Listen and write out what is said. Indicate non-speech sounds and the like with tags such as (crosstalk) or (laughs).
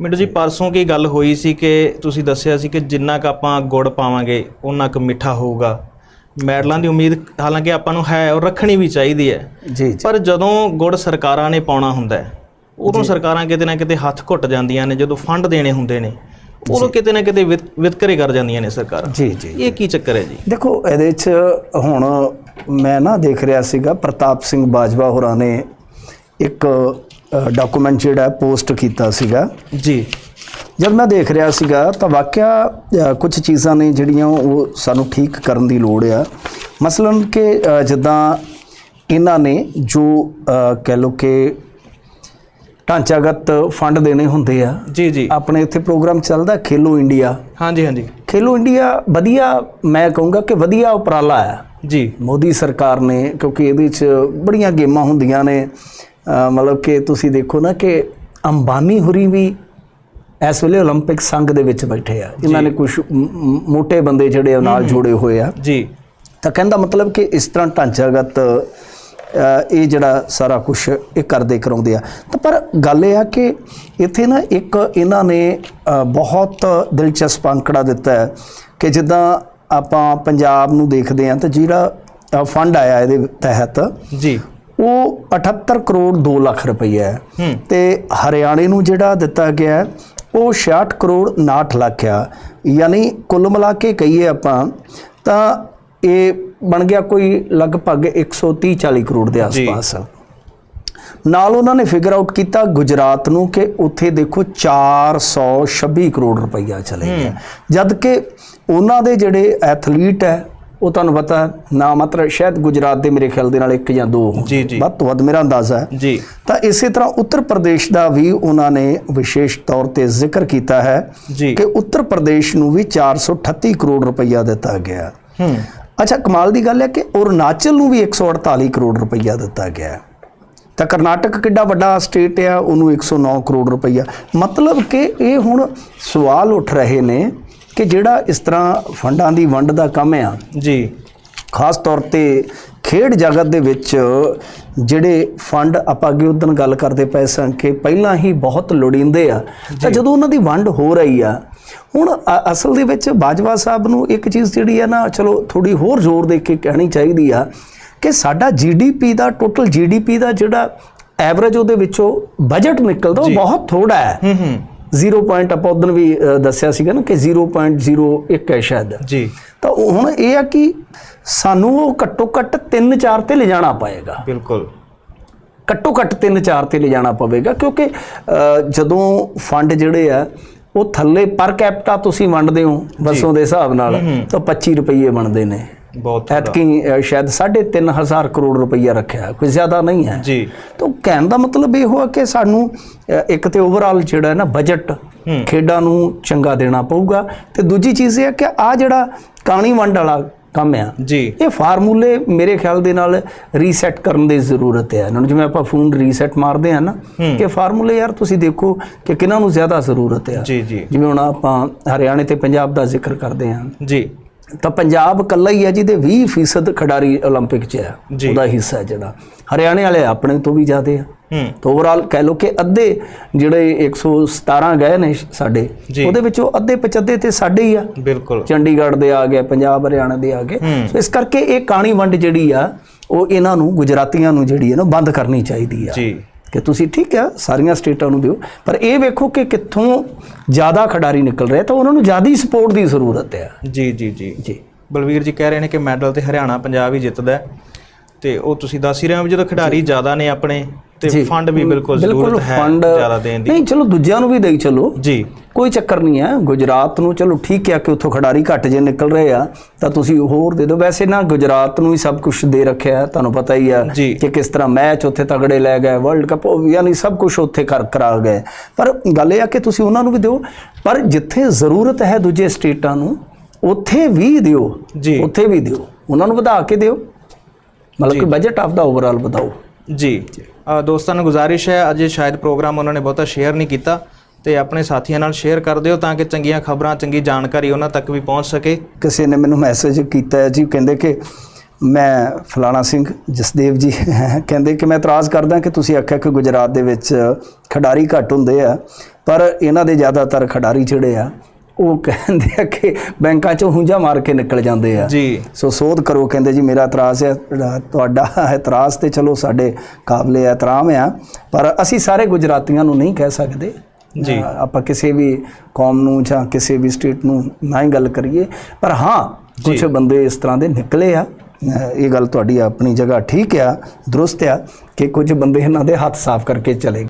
ਮਿੰਟੂ ਜੀ ਪਰਸੋਂ ਕੀ ਗੱਲ ਹੋਈ ਸੀ ਕਿ ਤੁਸੀਂ ਦੱਸਿਆ ਸੀ ਕਿ ਜਿੰਨਾ ਕ ਆਪਾਂ ਗੁੜ ਪਾਵਾਂਗੇ ਉਹਨਾਂ ਕ ਮਿੱਠਾ ਹੋਊਗਾ। ਮੈਡਲਾਂ ਦੀ ਉਮੀਦ ਹਾਲਾਂਕਿ ਆਪਾਂ ਨੂੰ ਹੈ ਔਰ ਰੱਖਣੀ ਵੀ ਚਾਹੀਦੀ ਹੈ। ਜੀ ਪਰ ਜਦੋਂ ਗੁੜ ਸਰਕਾਰਾਂ ਨੇ ਪਾਉਣਾ ਹੁੰਦਾ ਹੈ ਉਦੋਂ ਸਰਕਾਰਾਂ ਕਿਤੇ ਨਾ ਕਿਤੇ ਹੱਥ ਘੁੱਟ ਜਾਂਦੀਆਂ ਨੇ ਜਦੋਂ ਫੰਡ ਦੇਣੇ ਹੁੰਦੇ ਨੇ ਉਦੋਂ ਕਿਤੇ ਨਾ ਕਿਤੇ ਵਿਤ- ਵਿਤਕਰੇ ਕਰ ਜਾਂਦੀਆਂ ਨੇ ਸਰਕਾਰਾਂ। ਜੀ ਜੀ। ਇਹ ਕੀ ਚੱਕਰ ਹੈ ਜੀ? ਦੇਖੋ ਇਹਦੇ 'ਚ ਹੁਣ ਮੈਂ ਨਾ ਦੇਖ ਰਿਹਾ ਸੀਗਾ ਪ੍ਰਤਾਪ ਸਿੰਘ ਬਾਜਵਾ ਹੋਰਾਂ ਨੇ ਇੱਕ ਡਾਕੂਮੈਂਟ ਜਿਹੜਾ ਪੋਸਟ ਕੀਤਾ ਸੀਗਾ। ਜੀ। ਜਦ ਮੈਂ ਦੇਖ ਰਿਹਾ ਸੀਗਾ ਤਾਂ ਵਾਕਿਆ ਕੁਝ ਚੀਜ਼ਾਂ ਨੇ ਜਿਹੜੀਆਂ ਉਹ ਸਾਨੂੰ ਠੀਕ ਕਰਨ ਦੀ ਲੋੜ ਆ। ਮਸਲਨ ਕਿ ਜਿੱਦਾਂ ਇਹਨਾਂ ਨੇ ਜੋ ਕਹਿ ਲੋ ਕਿ ਢਾਂਚਾਗਤ ਫੰਡ ਦੇਣੇ ਹੁੰਦੇ ਆ ਜੀ ਜੀ। ਆਪਣੇ ਇੱਥੇ ਪ੍ਰੋਗਰਾਮ ਚੱਲਦਾ ਖੇਲੋ ਇੰਡੀਆ? ਹਾਂਜੀ ਹਾਂਜੀ। ਖੇਲੋ ਇੰਡੀਆ ਵਧੀਆ ਮੈਂ ਕਹੂੰਗਾ ਕਿ ਵਧੀਆ ਉਪਰਾਲਾ ਆ। ਜੀ। ਮੋਦੀ ਸਰਕਾਰ ਨੇ ਕਿਉਂਕਿ ਇਹਦੇ 'ਚ ਬੜੀਆਂ ਗੇਮਾਂ ਹੁੰਦੀਆਂ ਨੇ ਮਤਲਬ ਕਿ ਤੁਸੀਂ ਦੇਖੋ ਨਾ ਕਿ ਅੰਬਾਨੀ ਹੁਰੀ ਵੀ ਇਸ ਵੇਲੇ 올림픽 ਸੰਘ ਦੇ ਵਿੱਚ ਬੈਠੇ ਆ। ਇਹਨਾਂ ਨੇ ਕੁਝ ਮੋਟੇ ਬੰਦੇ ਜਿਹੜੇ ਨਾਲ ਜੁੜੇ ਹੋਏ ਆ। ਜੀ। ਤਾਂ ਕਹਿੰਦਾ ਮਤਲਬ ਕਿ ਇਸ ਤਰ੍ਹਾਂ ਢਾਂਚਾਗਤ ਇਹ ਜਿਹੜਾ ਸਾਰਾ ਕੁਝ ਇਹ ਕਰਦੇ ਕਰਾਉਂਦੇ ਆ। ਤਾਂ ਪਰ ਗੱਲ ਇਹ ਆ ਕਿ ਇੱਥੇ ਨਾ ਇੱਕ ਇਹਨਾਂ ਨੇ ਬਹੁਤ ਦਿਲਚਸਪ ਅੰਕੜਾ ਦਿੱਤਾ ਕਿ ਜਿੱਦਾਂ ਆਪਾਂ ਪੰਜਾਬ ਨੂੰ ਦੇਖਦੇ ਆ ਤਾਂ ਜਿਹੜਾ ਫੰਡ ਆਇਆ ਇਹਦੇ ਤਹਿਤ ਜੀ। ਉਹ 78 ਕਰੋੜ 2 ਲੱਖ ਰੁਪਈਆ ਹੈ। ਤੇ ਹਰਿਆਣੇ ਨੂੰ ਜਿਹੜਾ ਦਿੱਤਾ ਗਿਆ ਉਹ 66 ਕਰੋੜ 59 ਲੱਖ ਆ। ਯਾਨੀ ਕੁੱਲ ਮਿਲਾ ਕੇ ਕਹੀਏ ਆਪਾਂ ਤਾਂ ਇਹ ਬਣ ਗਿਆ ਕੋਈ ਲਗਭਗ 130 40 ਕਰੋੜ ਦੇ ਆਸ-ਪਾਸ। ਨਾਲ ਉਹਨਾਂ ਨੇ ਫਿਗਰ ਆਊਟ ਕੀਤਾ ਗੁਜਰਾਤ ਨੂੰ ਕਿ ਉੱਥੇ ਦੇਖੋ 426 ਕਰੋੜ ਰੁਪਈਆ ਚਲੇ ਗਿਆ। ਜਦ ਕਿ ਉਹਨਾਂ ਦੇ ਜਿਹੜੇ ਐਥਲੀਟ ਹੈ ਉਹ ਤੁਹਾਨੂੰ ਪਤਾ ਨਾ ਮਾਤਰ ਸ਼ਾਇਦ ਗੁਜਰਾਤ ਦੇ ਮੇਰੇ ਖਿਆਲ ਦੇ ਨਾਲ ਇੱਕ ਜਾਂ ਦੋ। ਵੱਧ ਤੋਂ ਵੱਧ ਮੇਰਾ ਅੰਦਾਜ਼ਾ ਹੈ। ਜੀ। ਤਾਂ ਇਸੇ ਤਰ੍ਹਾਂ ਉੱਤਰ ਪ੍ਰਦੇਸ਼ ਦਾ ਵੀ ਉਹਨਾਂ ਨੇ ਵਿਸ਼ੇਸ਼ ਤੌਰ ਤੇ ਜ਼ਿਕਰ ਕੀਤਾ ਹੈ ਕਿ ਉੱਤਰ ਪ੍ਰਦੇਸ਼ ਨੂੰ ਵੀ 438 ਕਰੋੜ ਰੁਪਈਆ ਦਿੱਤਾ ਗਿਆ ਹੂੰ। ਅੱਛਾ ਕਮਾਲ ਦੀ ਗੱਲ ਹੈ ਕਿ ਅਰੁਣਾਚਲ ਨੂੰ ਵੀ 148 ਕਰੋੜ ਰੁਪਈਆ ਦਿੱਤਾ ਗਿਆ। ਤਾਂ ਕਰਨਾਟਕ ਕਿੱਡਾ ਵੱਡਾ ਸਟੇਟ ਆ ਉਹਨੂੰ 109 ਕਰੋੜ ਰੁਪਈਆ। ਮਤਲਬ ਕਿ ਇਹ ਹੁਣ ਸਵਾਲ ਉੱਠ ਰਹੇ ਨੇ ਕਿ ਜਿਹੜਾ ਇਸ ਤਰ੍ਹਾਂ ਫੰਡਾਂ ਦੀ ਵੰਡ ਦਾ ਕੰਮ ਆ ਜੀ। ਖਾਸ ਤੌਰ ਤੇ ਖੇਡ ਜਗਤ ਦੇ ਵਿੱਚ ਜਿਹੜੇ ਫੰਡ ਆਪਾਂ ਅੱਗੇ ਉਦੋਂ ਗੱਲ ਕਰਦੇ ਪਏ ਸਾਂ ਕਿ ਪਹਿਲਾਂ ਹੀ ਬਹੁਤ ਲੋੜੀਂਦੇ ਆ ਤਾਂ ਜਦੋਂ ਉਹਨਾਂ ਦੀ ਵੰਡ ਹੋ ਰਹੀ ਆ ਹੁਣ ਅਸਲ ਦੇ ਵਿੱਚ ਬਾਜਵਾ ਸਾਹਿਬ ਨੂੰ ਇੱਕ ਚੀਜ਼ ਜਿਹੜੀ ਆ ਨਾ ਚਲੋ ਥੋੜੀ ਹੋਰ ਜ਼ੋਰ ਦੇ ਕੇ ਕਹਿਣੀ ਚਾਹੀਦੀ ਆ ਕਿ ਸਾਡਾ ਜੀਡੀਪੀ ਦਾ ਟੋਟਲ ਜੀਡੀਪੀ ਦਾ ਜਿਹੜਾ ਐਵਰੇਜ ਉਹਦੇ ਵਿੱਚੋਂ ਬਜਟ ਨਿਕਲਦਾ ਉਹ ਬਹੁਤ ਥੋੜਾ ਹੈ। ਹੂੰ ਹੂੰ। 0. ਪੁਆਇੰਟ ਆਪਾਂ ਉਦੋਂ ਵੀ ਦੱਸਿਆ ਸੀਗਾ ਨਾ ਕਿ 0.01 ਹੈ ਸ਼ਾਇਦ। ਜੀ। ਤਾਂ ਹੁਣ ਇਹ ਆ ਕਿ ਸਾਨੂੰ ਉਹ ਘੱਟੋ ਘੱਟ 3-4 ਤੇ ਲਿਜਾਣਾ ਪਏਗਾ। ਬਿਲਕੁਲ। ਘੱਟੋ ਘੱਟ 3-4 ਤੇ ਲਿਜਾਣਾ ਪਵੇਗਾ ਕਿਉਂਕਿ ਜਦੋਂ ਫੰਡ ਜਿਹੜੇ ਆ ਉਹ ਥੱਲੇ ਪਰ ਕੈਪਟਾ ਤੁਸੀਂ ਵੰਡਦੇ ਹੋ ਵਸੋਂ ਦੇ ਹਿਸਾਬ ਨਾਲ ਤਾਂ 25 ਰੁਪਏ ਬਣਦੇ ਨੇ। ਬਹੁਤ ਐਤਕੀ ਸ਼ਾਇਦ 3.5 ਕਰੋੜ ਰੁਪਈਆ ਰੱਖਿਆ ਕੋਈ ਜ਼ਿਆਦਾ ਨਹੀਂ ਹੈ। ਜੀ। ਤਾਂ ਕਹਿਣ ਦਾ ਮਤਲਬ ਇਹ ਹੋਆ ਕਿ ਸਾਨੂੰ ਇੱਕ ਤੇ ਓਵਰਆਲ ਜਿਹੜਾ ਹੈ ਨਾ ਬਜਟ ਖੇਡਾਂ ਨੂੰ ਚੰਗਾ ਦੇਣਾ ਪਊਗਾ ਤੇ ਦੂਜੀ ਚੀਜ਼ ਇਹ ਹੈ ਕਿ ਆ ਜਿਹੜਾ ਕਾਣੀ ਵੰਡ ਵਾਲਾ ਕੰਮ ਆ ਜੀ। ਇਹ ਫਾਰਮੂਲੇ ਮੇਰੇ ਖਿਆਲ ਦੇ ਨਾਲ ਰੀਸੈਟ ਕਰਨ ਦੀ ਜ਼ਰੂਰਤ ਹੈ। ਇਹਨਾਂ ਨੂੰ ਜਿਵੇਂ ਆਪਾਂ ਫੋਨ ਰੀਸੈਟ ਮਾਰਦੇ ਆ ਨਾ ਕਿ ਫਾਰਮੂਲੇ ਯਾਰ ਤੁਸੀਂ ਦੇਖੋ ਕਿ ਕਿਹਨਾਂ ਨੂੰ ਜ਼ਿਆਦਾ ਜ਼ਰੂਰਤ ਹੈ ਜੀ ਜੀ। ਜਿਵੇਂ ਹੁਣ ਆਪਾਂ ਹਰਿਆਣੇ ਤੇ ਪੰਜਾਬ ਦਾ ਜ਼ਿਕਰ ਕਰਦੇ ਹਾਂ। ਜੀ। ਤਾਂ ਪੰਜਾਬ ਇਕੱਲਾ ਹੀ ਹੈ ਜਿਹਦੇ 20% ਖਿਡਾਰੀ 올림픽 'ਚ ਹੈ ਜੀ। ਉਹਦਾ ਹਿੱਸਾ ਹੈ ਜਿਹੜਾ ਹਰਿਆਣੇ ਵਾਲੇ ਆਪਣੇ ਤੋਂ ਵੀ ਜ਼ਿਆਦੇ ਆ ਹੂੰ ਤਾਂ ਓਵਰਆਲ ਕਹਿ ਲਓ ਕਿ ਅੱਧੇ ਜਿਹੜੇ 117 ਗਏ ਨੇ ਸਾਡੇ ਜੀ। ਉਹਦੇ ਵਿੱਚੋਂ ਅੱਧੇ ਪਚੱਧੇ ਤੇ ਸਾਡੇ ਹੀ ਆ ਬਿਲਕੁਲ ਚੰਡੀਗੜ੍ਹ ਦੇ ਆ ਗਏ ਪੰਜਾਬ ਹਰਿਆਣਾ ਦੇ ਆ ਗਏ ਹੂੰ। ਸੋ ਇਸ ਕਰਕੇ ਇਹ ਕਾਣੀ ਵੰਡ ਜਿਹੜੀ ਆ ਉਹ ਇਹਨਾਂ ਨੂੰ ਗੁਜਰਾਤੀਆਂ ਨੂੰ ਜਿਹੜੀ ਹੈ ਨਾ ਬੰਦ ਕਰਨੀ ਚਾਹੀਦੀ ਆ ਜੀ ਕਿ ਤੁਸੀਂ ਠੀਕ ਆ ਸਾਰੀਆਂ ਸਟੇਟਾਂ ਨੂੰ ਦਿਓ। ਪਰ ਇਹ ਵੇਖੋ ਕਿ ਕਿੱਥੋਂ ਜ਼ਿਆਦਾ ਖਿਡਾਰੀ ਨਿਕਲ ਰਹੇ ਤਾਂ ਉਹਨਾਂ ਨੂੰ ਜ਼ਿਆਦਾ ਸਪੋਰਟ ਦੀ ਜ਼ਰੂਰਤ ਹੈ ਜੀ ਜੀ ਜੀ। ਜੀ। ਬਲਵੀਰ ਜੀ ਕਹਿ ਰਹੇ ਨੇ ਕਿ ਮੈਡਲ ਤੇ ਹਰਿਆਣਾ ਪੰਜਾਬ ਹੀ ਜਿੱਤਦਾ। ਤੇ ਉਹ ਤੁਸੀਂ ਦੱਸ ਹੀ ਰਹੇ ਹੋ ਜਦੋਂ ਖਿਡਾਰੀ ਜ਼ਿਆਦਾ ਨੇ ਆਪਣੇ ਤੇ ਫੰਡ ਵੀ ਬਿਲਕੁਲ ਜ਼ਰੂਰਤ ਹੈ ਜ਼ਿਆਦਾ ਦੇਣ ਦੀ। ਨਹੀਂ ਚਲੋ ਦੂਜਿਆਂ ਨੂੰ ਵੀ ਦੇਈ ਚਲੋ। ਜੀ। ਕੋਈ ਚੱਕਰ ਨਹੀਂ ਹੈ। ਗੁਜਰਾਤ ਨੂੰ ਚਲੋ ਠੀਕ ਹੈ ਕਿ ਉੱਥੋਂ ਖਿਡਾਰੀ ਘੱਟ ਜੇ ਨਿਕਲ ਰਹੇ ਆ ਤਾਂ ਤੁਸੀਂ ਹੋਰ ਦੇ ਦਿਓ। ਵੈਸੇ ਨਾ ਗੁਜਰਾਤ ਨੂੰ ਹੀ ਸਭ ਕੁਝ ਦੇ ਰੱਖਿਆ ਹੈ ਤੁਹਾਨੂੰ ਪਤਾ ਹੀ ਆ। ਕਿ ਕਿਸ ਤਰ੍ਹਾਂ ਮੈਚ ਉੱਥੇ ਤਗੜੇ ਲੈ ਗਏ ਵਰਲਡ ਕੱਪ ਯਾਨੀ ਸਭ ਕੁਝ ਉੱਥੇ ਕਰ ਕਰਾ ਗਏ। ਪਰ ਗੱਲ ਇਹ ਆ ਕਿ ਤੁਸੀਂ ਉਹਨਾਂ ਨੂੰ ਵੀ ਦਿਓ ਪਰ ਜਿੱਥੇ ਜ਼ਰੂਰਤ ਹੈ ਦੂਜੇ ਸਟੇਟਾਂ ਨੂੰ ਉੱਥੇ ਵੀ ਦਿਓ। ਜੀ। ਉੱਥੇ ਵੀ ਦਿਓ। ਉਹਨਾਂ ਨੂੰ ਵਧਾ ਕੇ ਦਿਓ। ਮਤਲਬ ਕਿ ਬਜਟ ਆਫ ਦਾ ਓਵਰਆਲ ਵਧਾਓ। ਜੀ। ਦੋਸਤਾਂ ਨੂੰ ਗੁਜ਼ਾਰਿਸ਼ ਹੈ। ਅਜੇ ਸ਼ਾਇਦ ਪ੍ਰੋਗਰਾਮ ਉਹਨਾਂ ਨੇ ਬਹੁਤਾ ਸ਼ੇਅਰ ਨਹੀਂ ਕੀਤਾ। ਤੇ ਆਪਣੇ ਸਾਥੀਆਂ ਨਾਲ ਸ਼ੇਅਰ ਕਰ ਦਿਓ ਤਾਂ ਕਿ ਚੰਗੀਆਂ ਖਬਰਾਂ ਚੰਗੀ ਜਾਣਕਾਰੀ ਉਹਨਾਂ ਤੱਕ ਵੀ ਪਹੁੰਚ ਸਕੇ। ਕਿਸੇ ਨੇ ਮੈਨੂੰ ਮੈਸੇਜ ਕੀਤਾ ਹੈ ਜੀ ਕਹਿੰਦੇ ਕਿ ਮੈਂ ਫਲਾਣਾ ਸਿੰਘ ਜਸਦੇਵ ਜੀ (laughs) ਕਹਿੰਦੇ ਕਿ ਮੈਂ ਇਤਰਾਜ਼ ਕਰਦਾ ਕਿ ਤੁਸੀਂ ਆਖਿਆ ਕਿ ਗੁਜਰਾਤ ਦੇ ਵਿੱਚ ਖਿਡਾਰੀ ਘੱਟ ਹੁੰਦੇ ਆ ਪਰ ਇਹਨਾਂ ਦੇ ਜ਼ਿਆਦਾਤਰ ਖਿਡਾਰੀ ਜਿਹੜੇ ਆ ਉਹ ਕਹਿੰਦੇ ਆ ਕਿ ਬੈਂਕਾਂ ਚੋਂ ਹੁੰਜਾ ਮਾਰ ਕੇ ਨਿਕਲ ਜਾਂਦੇ ਆ। ਜੀ। ਸੋ ਸੋਧ ਕਰੋ ਕਹਿੰਦੇ ਜੀ ਮੇਰਾ ਇਤਰਾਜ਼ ਹੈ ਤੁਹਾਡਾ ਇਤਰਾਜ਼ ਤੇ ਚਲੋ ਸਾਡੇ ਕਾਬਲੇ ਇਤਰਾਮ ਆ ਪਰ ਅਸੀਂ ਸਾਰੇ ਗੁਜਰਾਤੀਆਂ ਨੂੰ ਨਹੀਂ ਕਹਿ ਸਕਦੇ। ਜੀ। ਆਪਾਂ ਕਿਸੇ ਵੀ ਕੌਮ ਨੂੰ ਜਾਂ ਕਿਸੇ ਵੀ ਸਟੇਟ ਨੂੰ ਨਾ ਹੀ ਗੱਲ ਕਰੀਏ। ਪਰ ਹਾਂ ਕੁਝ ਬੰਦੇ ਇਸ ਤਰ੍ਹਾਂ ਦੇ ਨਿਕਲੇ ਆ। ਇਹ ਗੱਲ ਤੁਹਾਡੀ ਆਪਣੀ ਜਗ੍ਹਾ ਠੀਕ ਆ ਦਰੁਸਤ ਆ ਕਿ ਕੁਝ ਬੰਦੇ ਇਹਨਾਂ ਦੇ ਹੱਥ ਸਾਫ਼ ਕਰਕੇ ਚਲੇ